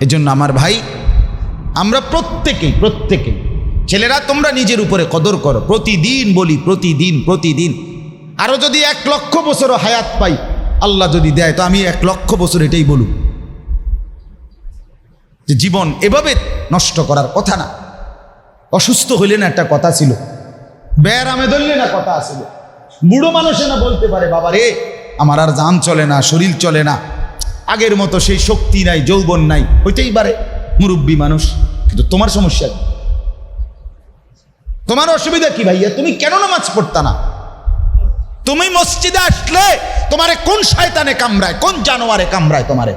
এজন্য আমার ভাই, আমরা প্রত্যেকেই প্রত্যেকেই, ছেলেরা তোমরা নিজের উপরে কদর করো। প্রতিদিন বলি, প্রতিদিন প্রতিদিন। আরও যদি এক লক্ষ বছরও হায়াত পাই, আল্লাহ যদি দেয়, তো আমি এক লক্ষ বছর এটাই বলুন। যে জীবন এভাবে নষ্ট করার কথা না। অসুস্থ হইলে না একটা কথা ছিল। ব্যায়ামে ধরলে না কথা আসলে বুড়ো মানুষে না বলতে পারে বাবা রে আমার আর যান চলে না, শরীর চলে না। আগের মতো সেই শক্তি নাই, যৌবন নাই। হইতেই পারে, মুরব্বী মানুষ। কিন্তু তোমার সমস্যা? তোমার অসুবিধা কি ভাইয়া? তুমি কেন নামাজ পড়তা না? তুমি মসজিদে আসলে তোমারে কোন শয়তানে কামড়ায়, কোন জানোয়ারে কামড়ায় তোমারে?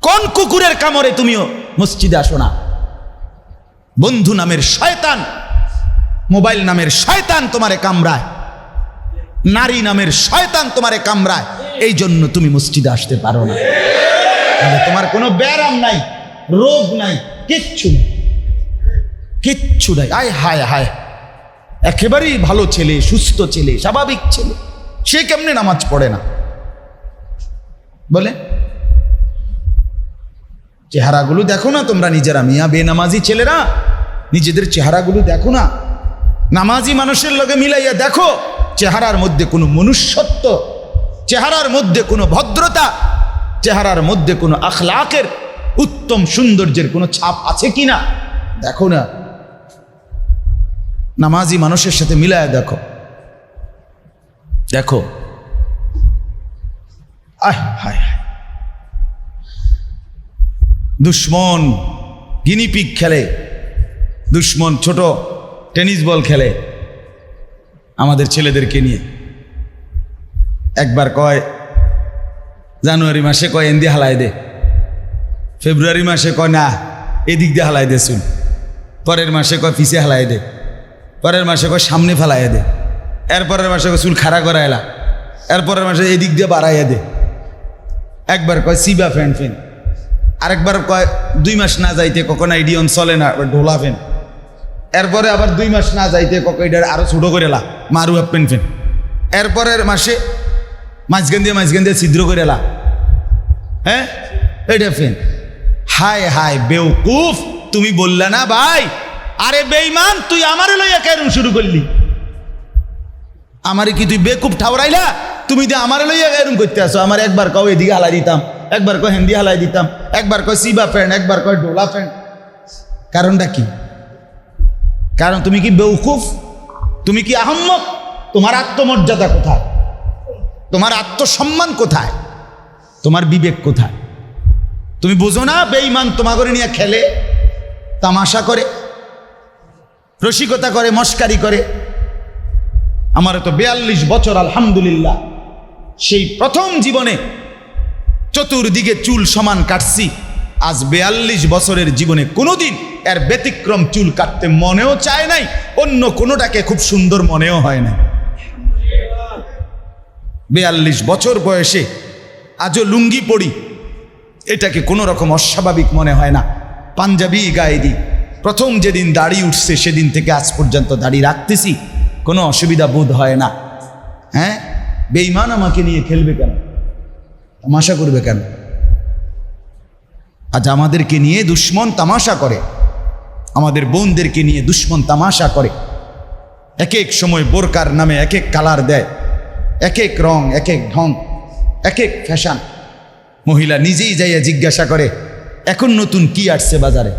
কোন কুকুরের কামড়ে তুমিও মসজিদে আসো না? বন্ধু নামের শয়তান, মোবাইল নামের শয়তান তোমারে কামড়ায়। নারী নামের শয়তান তোমারে কামড়ায়। এই জন্য তুমি মসজিদে আসতে পারো না। তোমার কোনো ব্যারাম নাই, রোগ নাই, কিচ্ছু নেই। কিচ্ছু নাই। আয়, হায় হায়। একেবারেই ভালো ছেলে, সুস্থ ছেলে, স্বাভাবিক ছেলে। সে কেমনে নামাজ পড়ে না? বলে, চেহারাগুলো দেখো না তোমরা নিজেরা। মিয়া বেনামাজি ছেলেরা, নিজেদের চেহারাগুলো দেখো না। নামাজি মানুষের লগে মিলাইয়া দেখো, চেহারার মধ্যে কোনো মনুষ্যত্ব চেহারার মধ্যে কোনো ভদ্রতা, চেহারার মধ্যে কোনো আখলাকের উত্তম সৌন্দর্যের কোনো ছাপ আছে কি না দেখো না। নামাজি মানুষের সাথে মিলায়া দেখো। দেখো। হায় হায়। দুশ্মন গিনিপিক খেলে, দুশ্মন ছোট টেনিস বল খেলে আমাদের ছেলেদেরকে নিয়ে। একবার কয়, জানুয়ারি মাসে কয় এন্দি হালাই দে। ফেব্রুয়ারি মাসে কয়, না, এদিক দিয়ে হালাই দে শুন। পরের মাসে কয়, পিছে হালাই দে। পরের মাসে কয়, সামনে ফেলাই দে। এরপরের মাসে কয়, চুল খাড়া করা এলা এরপরের মাসে এদিক দিয়ে বাড়াইয়া দে। একবার কয়, সিবা ফ্যান ফ্যান। আরেকবার কয়, দুই মাস না যাইতে কখন আইডিয়ন চলে না ঢোলা ফেন এরপরে আবার দুই মাস না যাইতে কখন এটা আরও ছোটো করে লা মারু হাফ পেন ফেন এরপরের মাসে মাঝখান দিয়ে মাঝখান দিয়ে ছিদ্র করে লা হ্যাঁ এটা ফেন হায় হায় বেউকুফ তুমি বললে না ভাই? আরে বেইমান তুই আমারে লইয়া কেন শুরু করলি? আমারে কি তুই বেকুব ঠাউরাইলা তুমি যে আমারে লইয়া এরম করতে আসো? আমার একবার কও এদিকে হালাই দিতাম, একবার কয় হিন্দি হালাই দিতাম, একবার কয় সিবা ফ্যান্ড একবার কয় ডোলা ফ্যান্ড কারণটা কি? কারণ তুমি কি বেউকুফ তুমি কি আহম্মক? তোমার আত্মমর্যাদা কোথায়? তোমার আত্মসম্মান কোথায়? তোমার বিবেক কোথায়? তুমি বোঝো না বেঈমান তোমাগরে নিয়ে খেলে, তামাশা করে, রসিকতা করে, মস্কারি করে? আমার তো বেয়াল্লিশ বছর, আলহামদুলিল্লাহ। সেই প্রথম জীবনে চতুর্দিকে চুল সমান কাটছি। আজ বেয়াল্লিশ বছরের জীবনে কোনোদিন এর ব্যতিক্রম চুল কাটতে মনেও চায় নাই, অন্য কোনোটাকে খুব সুন্দর মনেও হয় না বেয়াল্লিশ বছর বয়সে আজও লুঙ্গি পড়ি এটাকে কোনো রকম অস্বাভাবিক মনে হয় না। পাঞ্জাবি গায়ে দিই। প্রথম যেদিন দাড়ি উঠছে, সেদিন থেকে আজ পর্যন্ত দাড়ি রাখতেছি। কোনো অসুবিধা বোধ হয় না। হ্যাঁ? বেইমান আমাকে নিয়ে খেলবে কেন? তামাশা করবে কেন? আজ আমাদেরকে নিয়ে দুশ্মন তামাশা করে। আমাদের বোনদেরকে নিয়ে দুশ্মন তামাশা করে। এক এক সময় বোরকার নামে এক এক কালার দেয়। এক এক রং এক এক ঢং এক এক ফ্যাশন মহিলা নিজেই যাইয়া জিজ্ঞাসা করে, এখন নতুন কি আসছে বাজারে?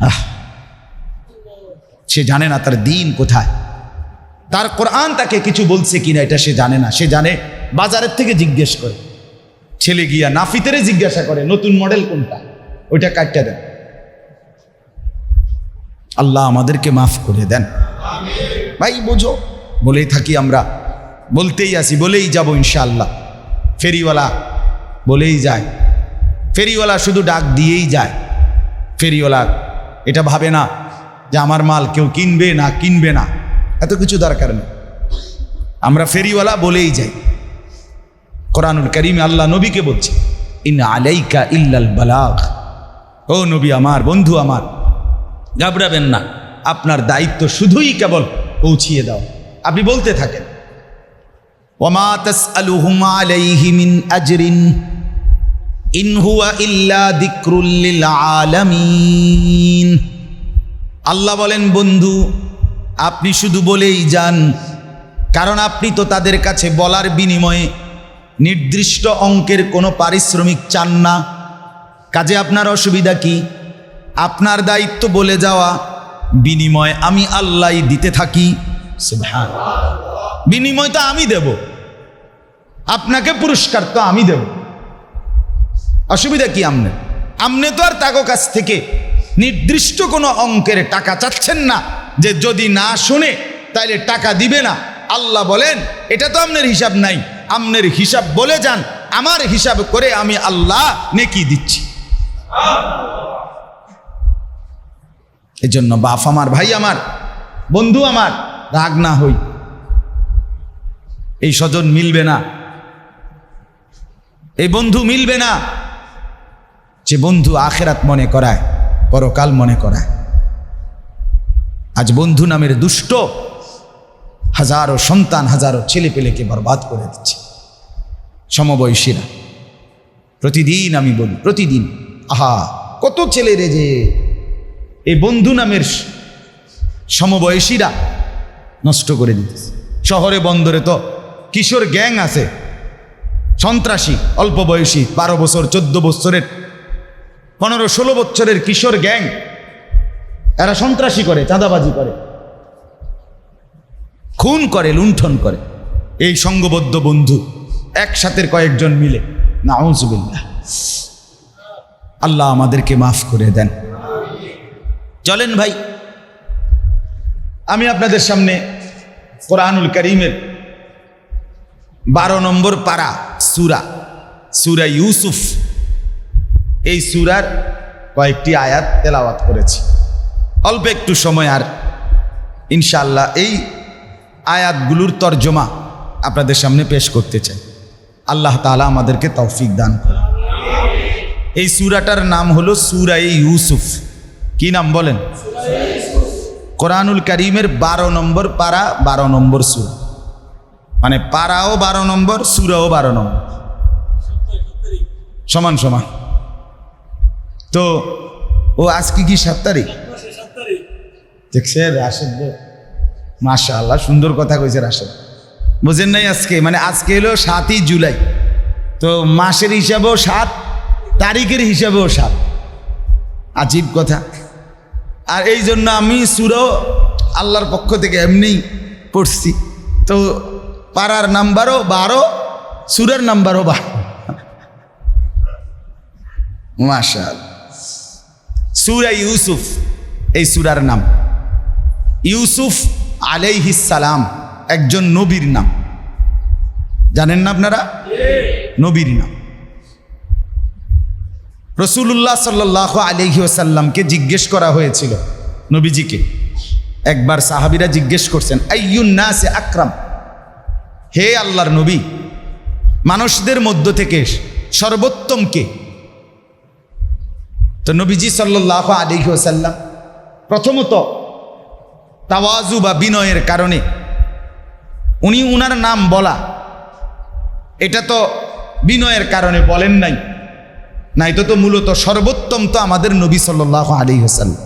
আহ, সে জানে না তার দিন কোথায়। তার কোরআন তাকে কিছু বলছে কিনা এটা সে জানে না। সে জানে, বাজারের থেকে জিজ্ঞেস করে। ছেলে গিয়া নাফিতেরে জিজ্ঞাসা করে, নতুন মডেল কোনটা? ওইটা কাটটা দেন। আল্লাহ আমাদেরকে মাফ করে দেন। ভাই, বোঝো। বলেই থাকি আমরা। বলতেই আসি, বলেই যাব ইনশাআল্লাহ। ফেরিওয়ালা বলেই যায়। ফেরিওয়ালা শুধু ডাক দিয়েই যায়। ফেরিওয়ালা এটা ভাবে না যে আমার মাল কেউ কিনবে না কিনবে না। এত কিছু দরকার নেই। আমরা ফেরিওয়ালা বলেই যাই। কোরআনুল করিমে আল্লাহ নবীকে বলছে ইন আলাইকা ইল্লাল বালাগ। ও নবী আমার, বন্ধু আমার, ঘাবড়াবেন না। আপনার দায়িত্ব শুধুই কেবল পৌঁছিয়ে দাও। আপনি বলতে থাকেন। ওমা তাসআলুহুম আলাইহি মিন আজরিন, ইন হুয়া ইল্লা আল্লাহ বলেন, বন্ধু, আপনি শুধু বলেই যান, কারণ আপনি তো তাদের কাছে বলার বিনিময়ে নির্দিষ্ট অঙ্কের কোনো পারিশ্রমিক চান না। কাজে আপনার অসুবিধা কি? আপনার দায়িত্ব বলে যাওয়া বিনিময় আমি আল্লাহ দিতে থাকি। সুবহান। বিনিময় তো আমি দেব। আপনাকে পুরস্কার তো আমি দেব। অসুবিধা কি আমনে? আমনে তো আর তাগো কাছ থেকে নির্দিষ্ট কোনো অঙ্কের টাকা চাচ্ছেন না। যে যদি না শুনে, তাইলে টাকা দিবে না। আল্লাহ বলেন, এটা তো আপনার হিসাব নাই। আমনের হিসাব বলে যান, আমার হিসাব করে আমি আল্লাহ নেকি দিচ্ছি। এই জন্য বাপ আমার, ভাই আমার, বন্ধু আমার রাগ না হই। এই স্বজন মিলবে না। এই বন্ধু মিলবে না। যে বন্ধু আখেরাত মনে করায়, পরকাল মনে করায়। আজ বন্ধু নামের দুষ্ট হাজারো সন্তান, হাজারো ছেলে পেলেকে বরবাদ করে দিচ্ছে। সমবয়সীরা। প্রতিদিন আমি বলি, প্রতিদিন, আহা, কত ছেলেরে যে। এই বন্ধু নামের সমবয়সীরা নষ্ট করে দিতেছে। শহরে, বন্দরে তো কিশোর গ্যাং আছে। সন্ত্রাসী, অল্প বয়সী, বারো বছর, চোদ্দ বছরের, পনেরো, ষোলো বছরের কিশোর গ্যাং। এরা সন্ত্রাসী করে, চাঁদাবাজি করে। খুন করে, লুণ্ঠন করে। এই সঙ্গবদ্ধ বন্ধু একসাথে কয়েকজন মিলে, নাউজুবিল্লাহ। আল্লাহ আমাদেরকে মাফ করে দেন। চলেন ভাই আমি আপনাদের সামনে কোরআনুল করিমের বারো নম্বর পারা সুরা সুরা ইউসুফ। এই সুরার কয়েকটি আয়াত তেলাওয়াত করেছি। অল্প একটু সময় আর ইনশাল্লাহ এই আয়াতগুলোর তর্জমা আপনাদের সামনে পেশ করতে চাই। আল্লাহ তালা আমাদেরকে তৌফিক দান করে এই সুরাটার নাম হলো সুরাই ইউসুফ। কি নাম বলেন? কোরআনুল করিমের বারো নম্বর পারা, বারো নম্বর সুরা। মানে পারাও বারো নম্বর, সুরাও বারো নম্বর। সমান সমান। তো, ও আজকে কি সাত তারিখ? দেখছে রাশেদ মাশা আল্লাহ সুন্দর কথা কইছে রাশেদ। বুঝেন নাই আজকে? মানে আজকে হলো সাতই জুলাই। তো মাসের হিসাবেও সাত, তারিখের হিসাবেও সাত। আজীব কথা। আর এই জন্য আমি সুরও আল্লাহর পক্ষ থেকে এমনি পড়ছি। তো পাড়ার নাম্বারও বারো সুরের নাম্বারও বারো। মাশাল সুরা ইউসুফ এই সুরার নাম। ইউসুফ সালাম একজন নবীর নাম। জানেন না আপনারা? নবীর নাম। রসুল্লাহ সাল্লাহ আলহি ওসাল্লামকে জিজ্ঞেস করা হয়েছিল নবীজিকে। একবার সাহাবিরা জিজ্ঞেস করছেন আইয়ুন্নাসে আকরাম? হে আল্লাহর নবী, মানুষদের মধ্য থেকে সর্বোত্তম কে? তো নবীজি সাল্লাহ আলহি ওসাল্লাম প্রথমত তাওয়াজু বা বিনয়ের কারণে উনি উনার নাম বলা। এটা তো বিনয়ের কারণে বলেন নাই। নাই তো তো মূলত সর্বোত্তম তো আমাদের নবী সাল্লাহ আলী হাসাল্লাম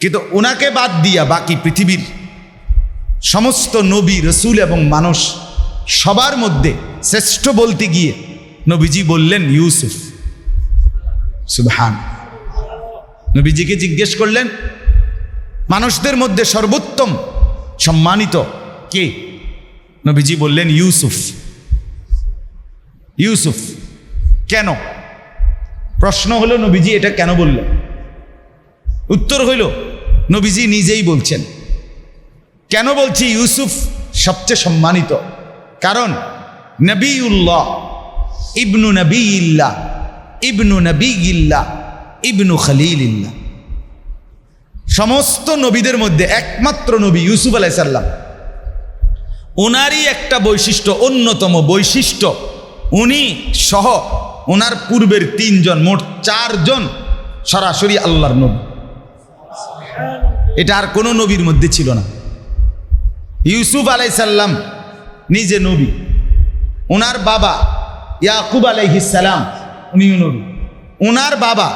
কিন্তু ওনাকে বাদ দিয়া বাকি পৃথিবীর সমস্ত নবী, রসুল এবং মানুষ সবার মধ্যে শ্রেষ্ঠ বলতে গিয়ে নবীজি বললেন ইউসুফ। সুবহান। নবীজিকে জিজ্ঞেস করলেন, মানুষদের মধ্যে সর্বোত্তম সম্মানিত কে? নবীজি বললেন, ইউসুফ। ইউসুফ। কেন? প্রশ্ন হলো, নবীজি এটা কেন বললেন? উত্তর হইল, নবীজি নিজেই বলছেন। কেন বলছি? ইউসুফ সবচেয়ে সম্মানিত। কারণ, নবীউল্লাহ, ইবনু নবী ইল্লা ইবনু নবী ইল্লা ইবনু খলিল ইল্লা সমস্ত নবীদের মধ্যে একমাত্র নবী ইউসুফ আলাইসাল্লাম ওনারই একটা বৈশিষ্ট্য, অন্যতম বৈশিষ্ট্য। উনি সহ ওনার পূর্বের তিনজন, মোট চারজন সরাসরি আল্লাহর নবী। এটা আর কোনো নবীর মধ্যে ছিল না। ইউসুফ আলাইসাল্লাম নিজে নবী। ওনার বাবা ইয়াকুব আলাইহিসালাম উনিও নবী। ওনার বাবা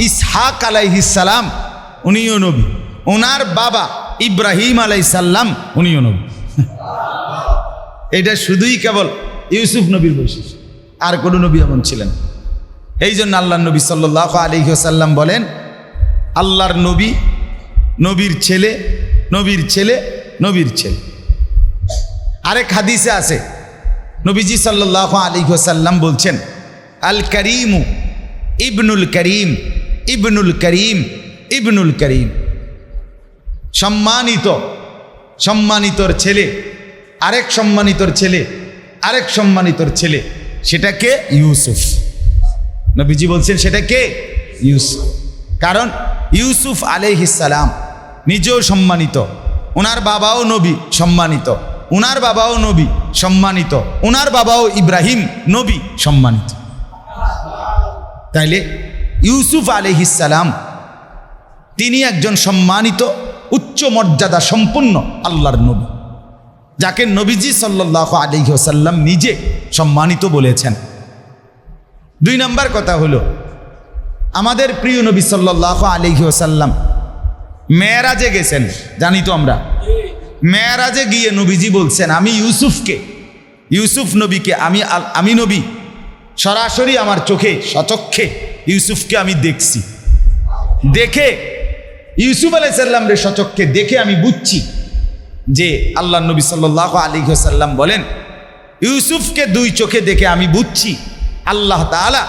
ইসহাক আলাইহিসালাম উনিও নবী। ওনার বাবা ইব্রাহিম আলাইসাল্লাম উনিও নবী। এটা শুধুই কেবল ইউসুফ নবীর বৈশিষ্ট্য। আর কোনো নবী এমন ছিলেন। এই জন্য আল্লাহ নবী সাল্লাহ আলহিহাসাল্লাম বলেন, আল্লাহর নবী নবীর ছেলে নবীর ছেলে নবীর ছেলে। আরেক হাদিসে আছে, নবীজি সাল্লাহ আলহিহাসাল্লাম বলছেন, আল করিমু ইবনুল করিম ইবনুল করিম ইবনুল করিম। সম্মানিত, সম্মানিতর ছেলে, আরেক সম্মানিতর ছেলে, আরেক সম্মানিতর ছেলে। সেটাকে ইউসুফ। নবীজি বলছেন সেটা কে ইউসুফ। কারণ ইউসুফ আলাইহিসালাম নিজেও সম্মানিত। ওনার বাবাও নবী, সম্মানিত। ওনার বাবাও নবী, সম্মানিত। ওনার বাবাও ইব্রাহিম নবী, সম্মানিত। তাইলে ইউসুফ আলাইহিসালাম তিনি একজন সম্মানিত, উচ্চ মর্যাদা সম্পন্ন আল্লাহর নবী। যাকে নবীজি সাল্লাহ আলিহাসাল্লাম নিজে সম্মানিত বলেছেন। দুই নম্বর কথা হলো, আমাদের প্রিয় নবী সাল্লাহ আলিহাসাল্লাম মেয়েরাজে গেছেন, জানি তো আমরা। মেয়েরাজে গিয়ে নবীজি বলছেন, আমি ইউসুফকে, ইউসুফ নবীকে, আমি আমি নবী, সরাসরি আমার চোখে সচক্ষে ইউসুফকে আমি দেখছি। দেখে ইউসুফ আলাইসাল্লাম রে সচক্ষে দেখে আমি বুঝছি যে আল্লাহ নবী সাল্লাহ আলী সাল্লাম বলেন, ইউসুফকে দুই চোখে দেখে আমি বুঝছি আল্লাহ তাআলা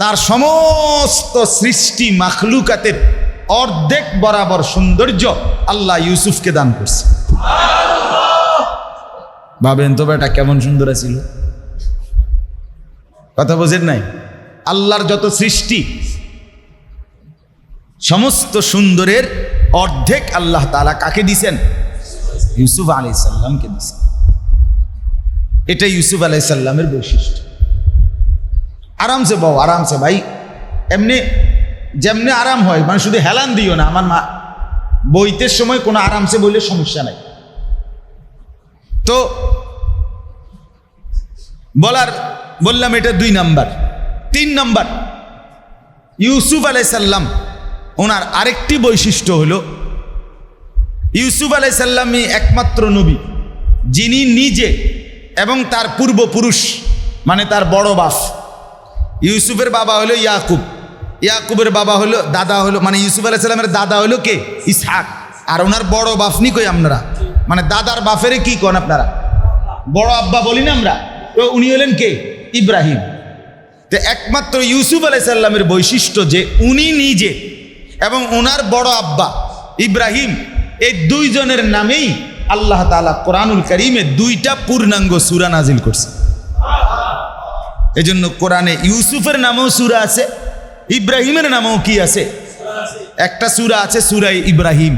তার সমস্ত সৃষ্টি মাখলুকাতের অর্ধেক বরাবর সৌন্দর্য আল্লাহ ইউসুফকে দান করছে। ভাবেন তো বেটা কেমন সুন্দর ছিল কথা বোঝেন নাই? আল্লাহর যত সৃষ্টি, সমস্ত সুন্দরের অর্ধেক আল্লাহ তাআলা কাকে দিছেন? ইউসুফ আলাই সাল্লামকে দিছেন এটা ইউসুফ আলাই সাল্লামের বৈশিষ্ট্য। আরামসে বাবু আরামসে ভাই। এমনি, যেমনি আরাম হয় মানে শুধু হেলান দিও না, আমার মা বইতের সময় কোনো আরামসে বললে সমস্যা নাই। তো, বলার, বললাম এটা দুই নাম্বার। তিন নাম্বার, ইউসুফ আলাইসাল্লাম ওনার আরেকটি বৈশিষ্ট্য হলো ইউসুফ আলাই আলাইসাল্লামই একমাত্র নবী। যিনি নিজে এবং তার পূর্বপুরুষ মানে তার বড় বাপ। ইউসুফের বাবা হলো ইয়াকুব। ইয়াকুবের বাবা হলো, দাদা হলো মানে ইউসুফ আলাইসাল্লামের দাদা হলো কে? ইসহাক। আর ওনার বড় বাপনি কই আপনারা? মানে দাদার বাপেরে কি কন আপনারা? বড় আব্বা বলি না আমরা? তো উনি হলেন কে? ইব্রাহিম। তো একমাত্র ইউসুফ আলাইসাল্লামের বৈশিষ্ট্য যে উনি নিজে এবং ওনার বড় আব্বা ইব্রাহিম এই দুইজনের নামেই আল্লাহ তাআলা কোরআনুল করিমে দুইটা পূর্ণাঙ্গ সুরা নাজিল করছে। এজন্য কোরআনে ইউসুফের নামেও সুরা আছে, ইব্রাহিমের নামেও কি আছে? একটা সুরা আছে সুরাই ইব্রাহিম,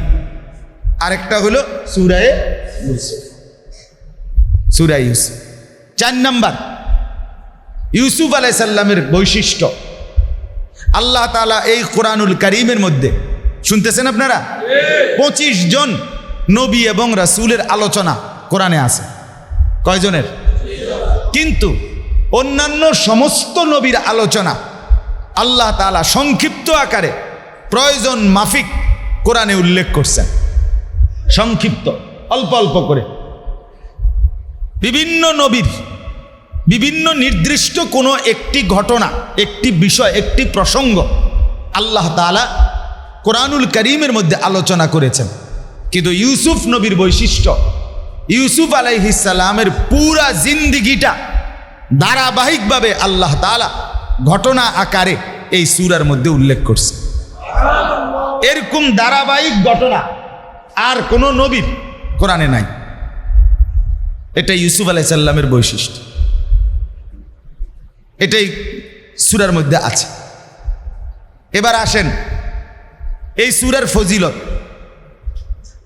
আরেকটা হলো সুরায় সুরাই ইউসুফ। চার নাম্বার, ইউসুফ আলাইসাল্লামের বৈশিষ্ট্য। আল্লাহ তাআলা এই কোরআনুল করিমের মধ্যে শুনতেছেন আপনারা? পঁচিশ জন নবী এবং রাসূলের আলোচনা কোরআনে আছে। কয়জনের? কিন্তু অন্যান্য সমস্ত নবীর আলোচনা আল্লাহ তাআলা সংক্ষিপ্ত আকারে প্রয়োজন মাফিক কোরআনে উল্লেখ করছেন। সংক্ষিপ্ত অল্প অল্প করে। বিভিন্ন নবীর বিভিন্ন নির্দিষ্ট কোনো একটি ঘটনা একটি বিষয় একটি প্রসঙ্গ আল্লাহ তাআলা কোরআনুল করিমের মধ্যে আলোচনা করেছেন। কিন্তু ইউসুফ নবীর বৈশিষ্ট্য, ইউসুফ আলাইহিসালামের পুরা জিন্দিগিটা ধারাবাহিকভাবে আল্লাহ তাআলা ঘটনা আকারে এই সুরার মধ্যে উল্লেখ করছে। এরকম ধারাবাহিক ঘটনা আর কোনো নবীর কোরআনে নাই। এটা ইউসুফ আলাইসাল্লামের বৈশিষ্ট্য। এটাই সুরার মধ্যে আছে। এবার আসেন এই সুরার ফজিলত,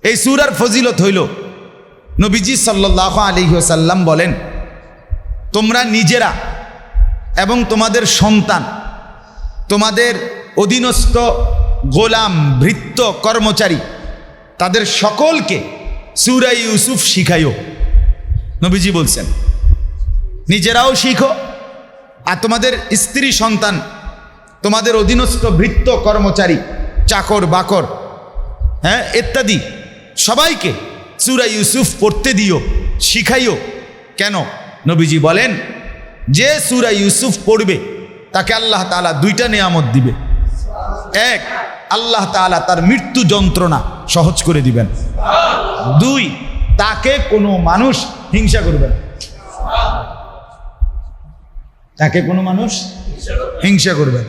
এই সুরার ফজিলত হইল, নবীজি সাল্লাহ আলী সাল্লাম বলেন, তোমরা নিজেরা এবং তোমাদের সন্তান, তোমাদের অধীনস্থ গোলাম, ভৃত্য, কর্মচারী, তাদের সকলকে সুরা ইউসুফ শিখাইও। নবীজি বলছেন, নিজেরাও শিখো, আর তোমাদের স্ত্রী সন্তান, তোমাদের অধীনস্থ ভৃত্য, কর্মচারী চাকর বাকর হ্যাঁ ইত্যাদি। সবাইকে সুরা ইউসুফ পড়তে দিও, শিখাইও। কেন? নবীজি বলেন, যে সুরা ইউসুফ পড়বে, তাকে আল্লাহ তাআলা দুইটা নিয়ামত দিবে। এক, আল্লাহ তাআলা তার মৃত্যু যন্ত্রণা সহজ করে দিবেন। দুই, তাকে কোনো মানুষ হিংসা করবে না। তাকে কোনো মানুষ হিংসা করবে না।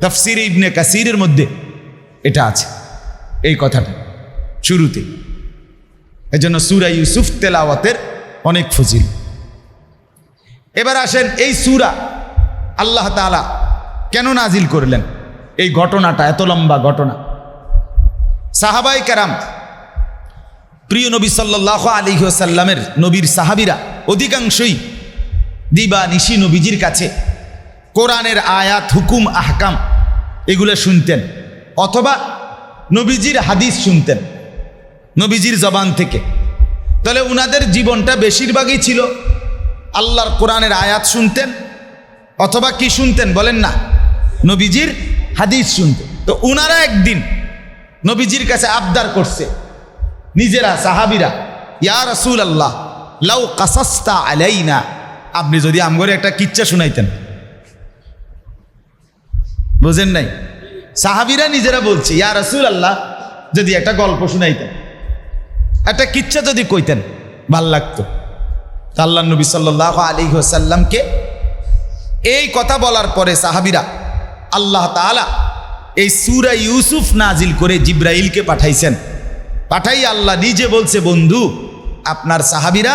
তাফসির ইবনে কাসিরের মধ্যে এটা আছে। এই কথাটা। শুরুতে এজন্য সুরা ইউসুফ তেলাওয়াতের অনেক ফজিল। এবার আসেন এই সুরা আল্লাহ তাআলা কেন নাজিল করলেন? এই ঘটনাটা, এত লম্বা ঘটনা। সাহাবাই কারাম, প্রিয় নবী সাল্লাহ আলী সাল্লামের নবীর সাহাবিরা অধিকাংশই দিবা নিশি নবীজির কাছে কোরআনের আয়াত, হুকুম, আহকাম এগুলো শুনতেন। অথবা নবীজির হাদিস শুনতেন, নবীজির জবান থেকে। তাহলে উনাদের জীবনটা বেশিরভাগই ছিল আল্লাহর কোরআনের আয়াত শুনতেন অথবা কি শুনতেন বলেন না, নবীজির হাদিস শুনতেন। তো উনারা একদিন নবীজির কাছে আবদার করছে, নিজেরা, সাহাবিরা, ইয়া রসুল আল্লাহ লাউ কাসাস্তা আলাইনা। আপনি যদি আমগরে একটা কিচ্ছা শুনাইতেন। বোঝেন নাই? সাহাবিরা নিজেরা বলছে, ইয়া রসুল আল্লাহ যদি একটা গল্প শুনাইতেন, একটা কিচ্ছা যদি কইতেন, ভালো লাগতো। আল্লাহ নবী সাল্লাহ আলী সাল্লামকে এই কথা বলার পরে সাহাবিরা আল্লাহ তাআলা এই সুরা ইউসুফ নাজিল করে জিব্রাইলকে পাঠাইছেন। পাঠাই আল্লাহ নিজে বলছে, বন্ধু, আপনার সাহাবিরা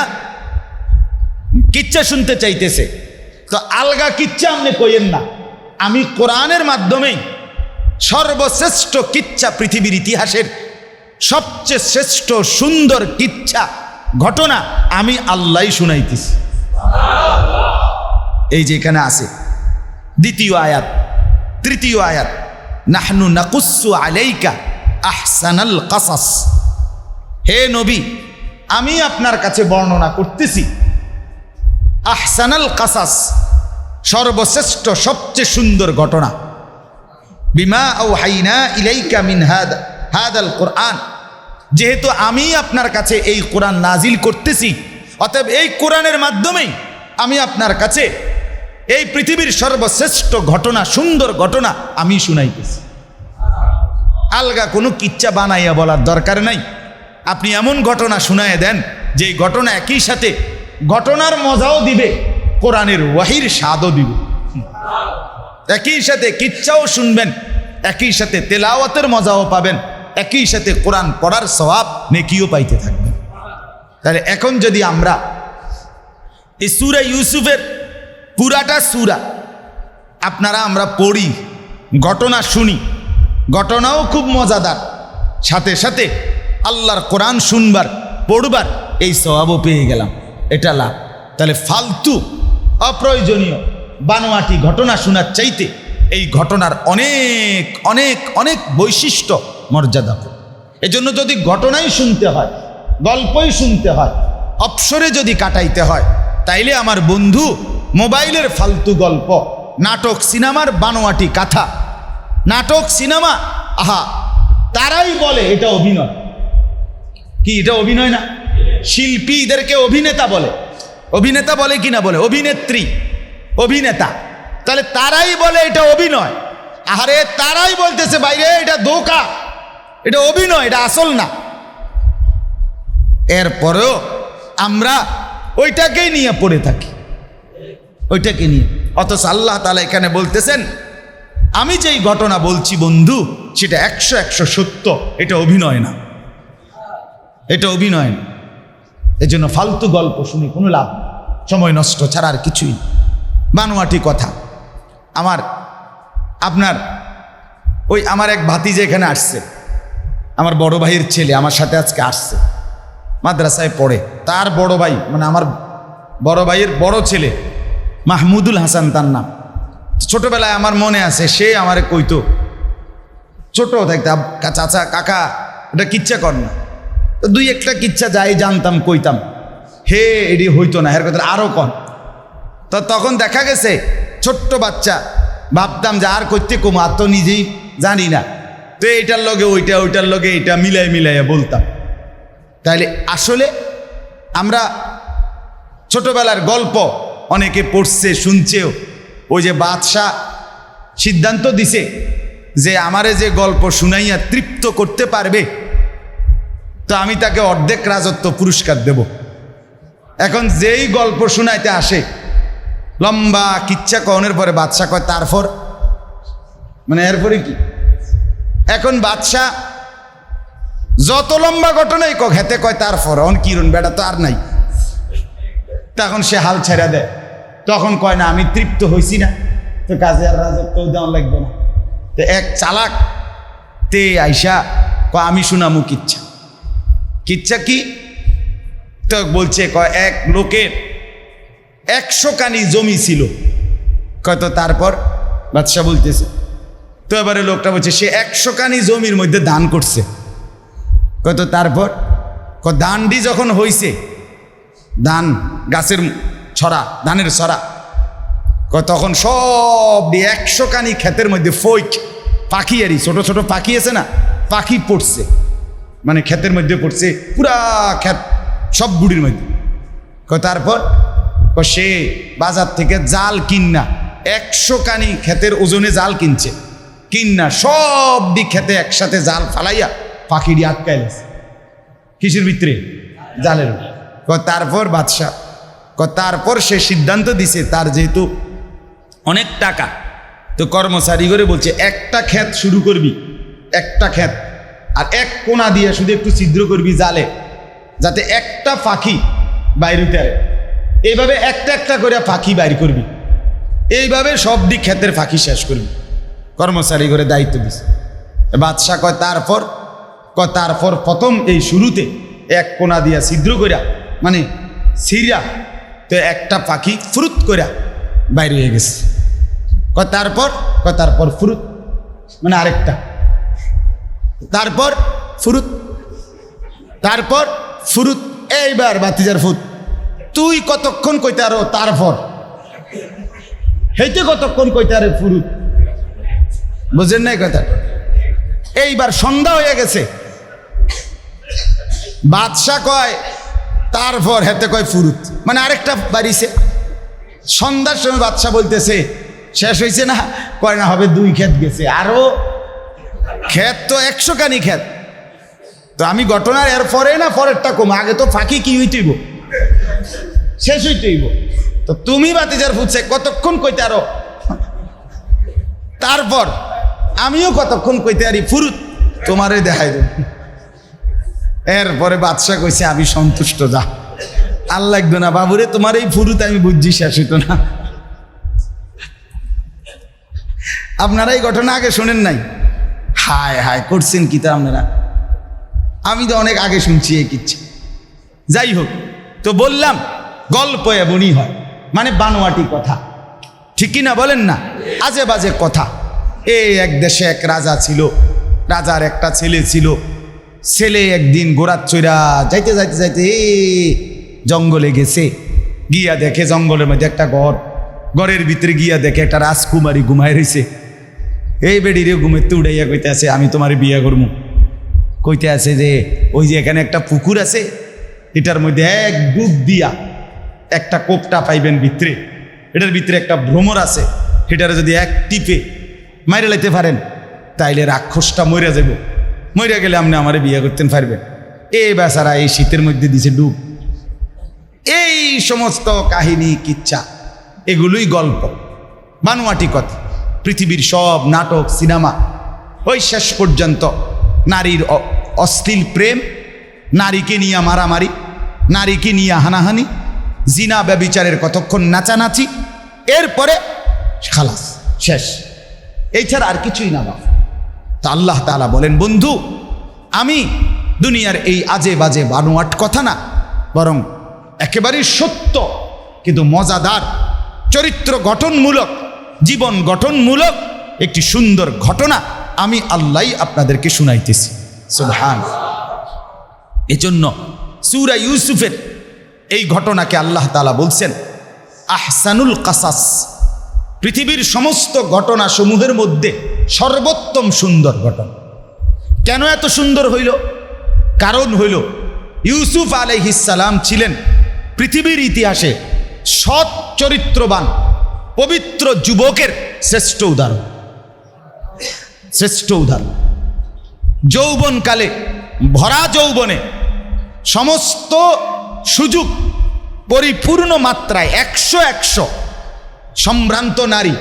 কিচ্ছা শুনতে চাইতেছে। তো আলগা কিচ্ছা আপনি কইেন না। আমি কোরআনের মাধ্যমেই সর্বশ্রেষ্ঠ কিচ্ছা পৃথিবীর ইতিহাসের সবচেয়ে শ্রেষ্ঠ সুন্দর কিচ্ছা ঘটনা আমি আল্লাহ শুনাইতেছি। এই যে এখানে আছে। দ্বিতীয় আয়াত, তৃতীয় আয়াত। নাহনু নাকুসু আলাইকা আহসানাল কাসাস। হে নবী, আমি আপনার কাছে বর্ণনা করতেছি। আহসানাল কাসাস সর্বশ্রেষ্ঠ, সবচেয়ে সুন্দর ঘটনা। বিমা ও হাইনা ইলাইকা মিন হাদ, হাদাল কোরআন। যেহেতু আমি আপনার কাছে এই কোরআন নাজিল করতেছি, অতএব এই কোরআনের মাধ্যমেই আমি আপনার কাছে এই পৃথিবীর সর্বশ্রেষ্ঠ ঘটনা, সুন্দর ঘটনা আমি শুনাইতেছি। আলগা কোনো কিচ্ছা বানাইয়া বলার দরকার নাই। আপনি এমন ঘটনা শুনাইয়া দেন যে ঘটনা একই সাথে ঘটনার মজাও দিবে, কোরআনের ওয়াহির স্বাদও দিবে। একই সাথে কিচ্ছাও শুনবেন, একই সাথে তেলাওয়াতের মজাও পাবেন, একই সাথে কোরআন পড়ার স্বভাব নেকিও পাইতে থাকবেন। তাহলে এখন যদি আমরা এই সুরা ইউসুফের পুরাটা সুরা আপনারা আমরা পড়ি, ঘটনা শুনি, ঘটনাও খুব মজাদার, সাথে সাথে আল্লাহর কোরআন শুনবার, পড়বার এই স্বভাবও পেয়ে গেলাম, এটা লাভ। তাহলে ফালতু, অপ্রয়োজনীয় বানোয়াটি ঘটনা শোনার চাইতে এই ঘটনার অনেক অনেক অনেক বৈশিষ্ট্য মর্যাদা এজন্য যদি ঘটনাই শুনতে হয়, গল্পই শুনতে হয় অপসরে যদি কাটাইতে হয়, তাইলে আমার বন্ধু মোবাইলের ফালতু গল্প, নাটক, সিনেমার বানোয়াটি কাথা। নাটক, সিনেমা, আহা, তারাই বলে এটা অভিনয়। কি, এটা অভিনয় না? শিল্পীদেরকে অভিনেতা বলে। অভিনেতা বলে কি না বলে? অভিনেত্রী। অভিনেতা। তাহলে তারাই বলে এটা অভিনয়। আরে তারাই বলতেছে বাইরে এটা ধোকা। এটা অভিনয়, এটা আসল না। এরপরেও আমরা ওইটাকেই নিয়ে পড়ে থাকি। ওইটাকে নিয়ে। অথচ আল্লাহ তালা এখানে বলতেছেন, আমি যেই ঘটনা বলছি, বন্ধু, সেটা একশো একশো সত্য। এটা অভিনয় না। এটা অভিনয় না। এই জন্য ফালতু গল্প শুনি কোনো লাভ সময় নষ্ট ছাড়া আর কিছুই না। বানোয়াটি কথা। আমার, আপনার, ওই আমার এক ভাতিজে এখানে আসছে। আমার বড় ভাইয়ের ছেলে আমার সাথে আজকে আসছে। মাদ্রাসায় পড়ে। তার বড় ভাই মানে আমার বড় ভাইয়ের বড় ছেলে, মাহমুদুল হাসান তার নাম। ছোটবেলায় আমার মনে আছে, সে আমারে কইতো, ছোট থাকতে চাচা, কাকা, এটা কিচ্ছা কর না। দুই একটা কিচ্ছা যাই জানতাম, কইতাম। হে এটি হইতো না এর কথা আরও কন। তো তখন দেখা গেছে, ছোট্ট বাচ্চা, ভাবতাম যে আর করতে কম, আর তো নিজেই জানি না। তো এইটার লগে ওইটা, ওইটার লগে এইটা মিলাই মিলাইয়া বলতাম। তাইলে আসলে আমরা ছোটবেলার গল্প অনেকে পড়ছে, শুনছেও। ওই যে বাদশাহ সিদ্ধান্ত দিছে যে আমারে যে গল্প শুনাইয়া তৃপ্ত করতে পারবে, তো আমি তাকে অর্ধেক রাজত্ব পুরস্কার দেব। এখন যেই গল্প শোনাইতে আসে লম্বা কিচ্ছা কনের পরে বাদশাহ কয়, তারপর? মানে এরপরে কি? এখন বাদশাহ যত লম্বা ঘটনাই কক হেতে কয়, তারপর? অন কিরণ, বেটা, তো আর নাই। তখন সে হাল ছেড়ে দেয়। তখন কয়, না, আমি তৃপ্ত হইছি না। তো কাজে আর রাজত্ব দেওয়া লাগবে না। তো এক চালাক তে আইসা কয়, আমি শুনামু কিচ্ছা। কিচ্ছা কি? তো বলছে, কয়, এক লোকের একশো কানি জমি ছিল। কত তারপর বাদশাহ বলতেছে, তো এবারে লোকটা বলছে, সে একশো কানি জমির মধ্যে দান করছে। কত তারপর ক দানডি যখন হইছে, ধান গাছের ছড়া, ধানের ছড়া তখন সব একশো কানি ক্ষেতের মধ্যে ফৈক, পাখি আরই ছোট ছোট পাখি আছে না, পাখি পড়ছে। মানে ক্ষেতের মধ্যে পড়ছে পুরা ক্ষেত, সব গুড়ির মধ্যে। তারপর সে বাজার থেকে জাল কিন্না। একশো কানি ক্ষেতের ওজনে জাল কিনছে। কিন্না, সব দিক খেতে একসাথে জাল ফালাইয়া পাখিটি আটকাইলেছে কিসের ভিতরে? জালের তারপর বাদশাহ তারপর সে সিদ্ধান্ত দিছে, তার যেহেতু অনেক টাকা, তো কর্মচারী করে বলছে, একটা ক্ষেত শুরু করবি, একটা ক্ষেত, আর এক কোনা দিয়ে শুধু একটু ছিদ্র করবি জালে, যাতে একটা পাখি বাইরেতে আরে। এইভাবে একটা একটা করে পাখি বাইর করবি। এইভাবে সব দিক ক্ষেতের ফাঁকি শেষ করবি। কর্মচারী করে দায়িত্ব দিছে বাদশাহ কয়, তারপর ক তারপর প্রথম এই শুরুতে এক কোনা দিয়া ছিদ্র করিয়া মানে সিরিয়া তো একটা পাখি ফুরুত করিয়া বাইরে হয়ে গেছে। ক তারপর ক তারপর ফুরুত মানে আরেকটা। তারপর ফুরুত তারপর ফুরুত, এইবার বাতিজার ফুত তুই কতক্ষণ কইতে আরও তারপর? হেইতে কতক্ষণ কইতে আরে ফুরুত বুঝেন নাই কথা? এইবার সন্ধ্যা হয়ে গেছে। বাদশাহ কয়, তারপর হেতে কয় ফুরুত মানে আরেকটা বাড়িছে। সন্ধ্যার সময় বাদশাহ বলতেছে, শেষ হয়েছে না? কয় না, হবে দুই ক্ষেত গেছে। আরও ক্ষেত তো একশো কানি ক্ষেত। তো আমি ঘটনার এর পরে না, পরেরটা কম। আগে তো ফাঁকি কি হইতেইব? শেষ হইতেইব তো তুমি বাতিজার ফুটছে, কতক্ষণ কইতে আরও? তারপর আমিও কতক্ষণ কইতে আরি? ফুরুত, তোমারে দেখাই দেব। এরপরে বাদশাহ কইছে, আমি সন্তুষ্ট, যা। আর লাগবে না, বাবুরে, তোমার এই ফুরুত আমি বুঝছি, শেষ হইতো না। আপনারা এই ঘটনা আগে শোনেন নাই? হায় হায়, করছেন কি তা আপনারা? আমি তো অনেক আগে শুনছি এই কিচ্ছা। যাই হোক তো বললাম, গল্প এমনই হয়। মানে বানোয়াটি কথা। ঠিকই না বলেন না? আজে বাজে কথা। এই এক দেশে এক রাজা ছিল, রাজার একটা ছেলে ছিল। ছেলে একদিন গোড়ার চৈরা যাইতে যাইতে যাইতে জঙ্গলে গেছে। গিয়া দেখে জঙ্গলের মধ্যে একটা ঘর। ঘরের ভিতরে গিয়া দেখে একটা রাজকুমারী ঘুমায় রয়েছে এই বেড়ি বেডিরে ঘুমেতে উড়াইয়া কইতে আছে আমি তোমার বিয়া করব কইতে আছে যে, ওই যে এখানে একটা পুকুর আছে এটার মধ্যে এক ডুব দিয়া একটা কোপটা পাইবেন ভিতরে। এটার ভিতরে একটা ভ্রমর আছে, সেটার যদি এক টিপে মাইরে লাইতে পারেন, তাইলে রাক্ষসটা মরে যাব মরে গেলে আপনি আমারে বিয়ে করতেন পারবেন। এই বেচারা এই শীতের মধ্যে দিছে ডুব। এই সমস্ত কাহিনী, কিচ্ছা, এগুলোই গল্প, বানুয়াটি কথা। পৃথিবীর সব নাটক, সিনেমা, ওই শেষ পর্যন্ত নারীর অশ্লীল প্রেম, নারীকে নিয়ে মারামারি নারীকে নিয়ে হানাহানি, জিনা ব্যবিচারের কতক্ষণ নাচানাচি, এরপরে খালাস, শেষ। এই ছাড়া আর কিছুই না বাবা তা আল্লাহ তাআলা বলেন, বন্ধু, আমি দুনিয়ার এই আজে বাজে বানোয়াট কথা না, বরং একেবারেই সত্য, কিন্তু মজাদার, চরিত্র গঠনমূলক, জীবন গঠনমূলক একটি সুন্দর ঘটনা আমি আল্লাহ আপনাদেরকে শুনাইতেছি। সুবহান। এজন্য সুরা ইউসুফের এই ঘটনাকে আল্লাহ তালা বলছেন, আহসানুল কাসাস। পৃথিবীর সমস্ত ঘটনা সমূহের মধ্যে সর্বোত্তম সুন্দর ঘটনা। কেন এত সুন্দর হইল? কারণ হইল, ইউসুফ আলাইহিসালাম ছিলেন পৃথিবীর ইতিহাসে সৎ চরিত্রবান, পবিত্র যুবকের শ্রেষ্ঠ উদাহরণ। শ্রেষ্ঠ উদাহরণ। যৌবনকালে, ভরা যৌবনে সমস্ত সুযোগ পরিপূর্ণ মাত্রায় একশো একশো সম্ভ্রান্ত নারী,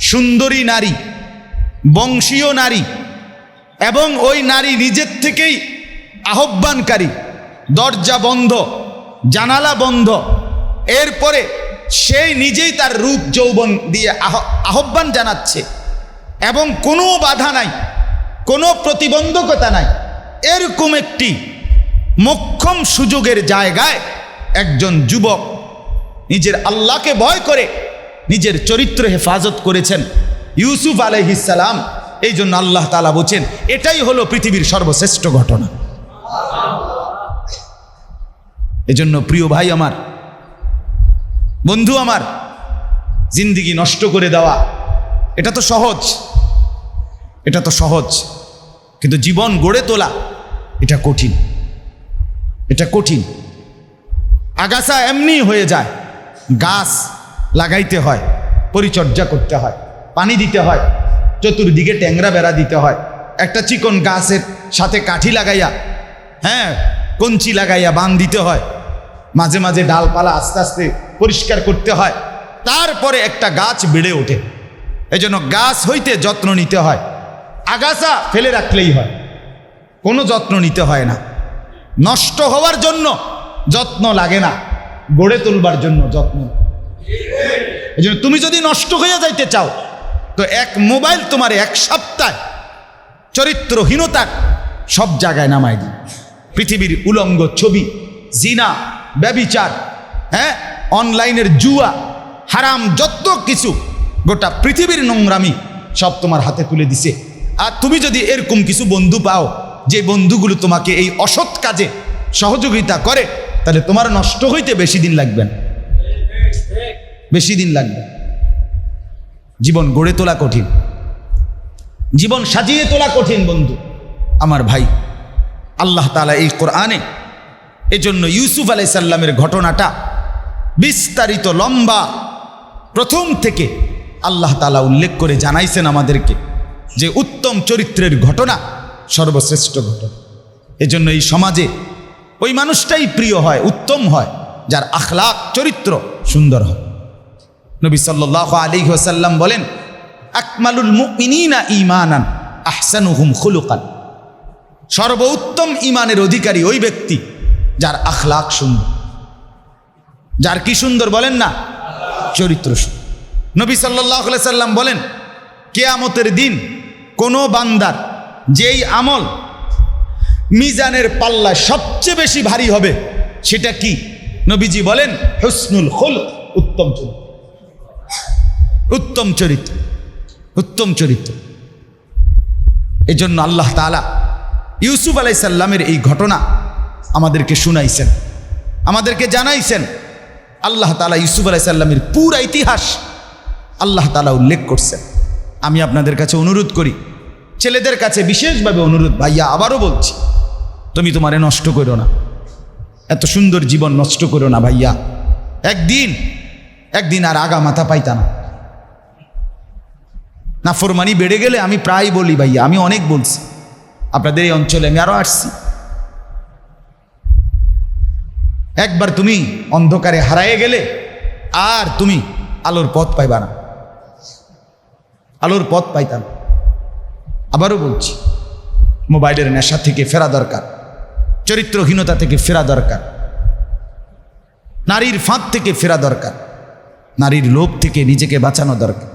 সুন্দরী নারী, বংশীয় নারী এবং ওই নারী নিজের থেকেই আহ্বানকারী, দরজা বন্ধ, জানালা বন্ধ। এরপরে সেই নিজেই তার রূপ যৌবন দিয়ে আহ- আহ্বান জানাচ্ছে এবং কোনো বাধা নাই, কোনো প্রতিবন্ধকতা নাই। এরকম একটি মোক্ষম সুযোগের জায়গায় একজন যুবক নিজের আল্লাহকে ভয় করে নিজের চরিত্র হেফাজত করেছেন। ইউসুফ আলহিসাল্লাম এই জন্য আল্লাহ তালা বলছেন, এটাই হলো পৃথিবীর সর্বশ্রেষ্ঠ ঘটনা। এজন্য প্রিয় ভাই আমার, বন্ধু আমার, জিন্দিগি নষ্ট করে দেওয়া, এটা তো সহজ। এটা তো সহজ, কিন্তু জীবন গড়ে তোলা এটা কঠিন। এটা কঠিন। আগাছা এমনি হয়ে যায়, গাছ লাগাইতে হয়, পরিচর্যা করতে হয়, পানি দিতে হয়, চতুর্দিকে ট্যাংরা বেড়া দিতে হয়। একটা চিকন গাছের সাথে কাঠি লাগাইয়া হ্যাঁ কঞ্চি লাগাইয়া বান দিতে হয়। মাঝে মাঝে ডালপালা আস্তে আস্তে পরিষ্কার করতে হয়। তারপরে একটা গাছ বেড়ে ওঠে। এজন্য গাছ হইতে যত্ন নিতে হয়। আগাছা ফেলে রাখলেই হয়। কোনো যত্ন নিতে হয় না। নষ্ট হওয়ার জন্য যত্ন লাগে না, গড়ে তুলবার জন্য যত্ন। এই জন্য তুমি যদি নষ্ট হয়ে যাইতে চাও, তো এক মোবাইল তোমার এক সপ্তাহ চরিত্রহীনতার সব জায়গায় নামায় দিই পৃথিবীর উলঙ্গ ছবি, জিনা, ব্যবিচার হ্যাঁ অনলাইনের জুয়া, হারাম যত কিছু, গোটা পৃথিবীর নোংরামি সব তোমার হাতে তুলে দিছে। আর তুমি যদি এরকম কিছু বন্ধু পাও যে বন্ধুগুলো তোমাকে এই অসৎ কাজে সহযোগিতা করে, তাহলে তোমার নষ্ট হইতে বেশি দিন লাগবে না। বেশি দিন লাগবে। জীবন গড়ে তোলা কঠিন। জীবন সাজিয়ে তোলা কঠিন বন্ধু, আমার ভাই। আল্লাহ তালা এই কোরআনে এজন্য ইউসুফ আলাইসাল্লামের ঘটনাটা বিস্তারিত, লম্বা, প্রথম থেকে আল্লাহ তালা উল্লেখ করে জানাইছেন আমাদেরকে যে উত্তম চরিত্রের ঘটনা সর্বশ্রেষ্ঠ ঘটনা এজন্য এই সমাজে ওই মানুষটাই প্রিয় হয়, উত্তম হয়, যার আখলাক, চরিত্র সুন্দর হয়। নবী সাল্লাহ আলী ওসাল্লাম বলেন, আকমালুল মুমিনিনা ইমানান আহসানুহুম খুলুকান। সর্বোত্তম ইমানের অধিকারী ওই ব্যক্তি, যার আখলাক সুন্দর। যার কি সুন্দর বলেন না? চরিত্র সুন্দর। নবী সাল্লাহ সাল্লাম বলেন, কেয়ামতের দিন কোনো বান্দার যেই আমল মিজানের পাল্লা সবচেয়ে বেশি ভারী হবে, সেটা কি? নবীজি বলেন, হুসনুল খুল উত্তম চরিত্র। উত্তম চরিত্র উত্তম চরিত্র। এজন্য আল্লাহ তালা ইউসুফ আলাইসাল্লামের এই ঘটনা আমাদেরকে শুনাইছেন, আমাদেরকে জানাইছেন। আল্লাহ তালা ইউসুফ আলাইসাল্লামের পুরা ইতিহাস আল্লাহ তালা উল্লেখ করছেন। আমি আপনাদের কাছে অনুরোধ করি ছেলেদের কাছে বিশেষভাবে অনুরোধ, ভাইয়া, আবারও বলছি, তুমি তোমারে নষ্ট করো না। এত সুন্দর জীবন নষ্ট করো না, ভাইয়া। একদিন একদিন আর আগা মাথা পাইতা না। নাফরমানি বেড়ে গেলে আমি প্রায় বলি, ভাইয়া, আমি অনেক বলছি। আপনাদের এই অঞ্চলে আমি আরও আসছি। একবার তুমি অন্ধকারে হারায়ে গেলে আর তুমি আলোর পথ পাইবা না। আলোর পথ পাইতাম আবারও বলছি, মোবাইলের নেশা থেকে ফেরা দরকার, চরিত্রহীনতা থেকে ফেরা দরকার, নারীর ফাঁদ থেকে ফেরা দরকার, নারীর লোভ থেকে নিজেকে বাঁচানো দরকার।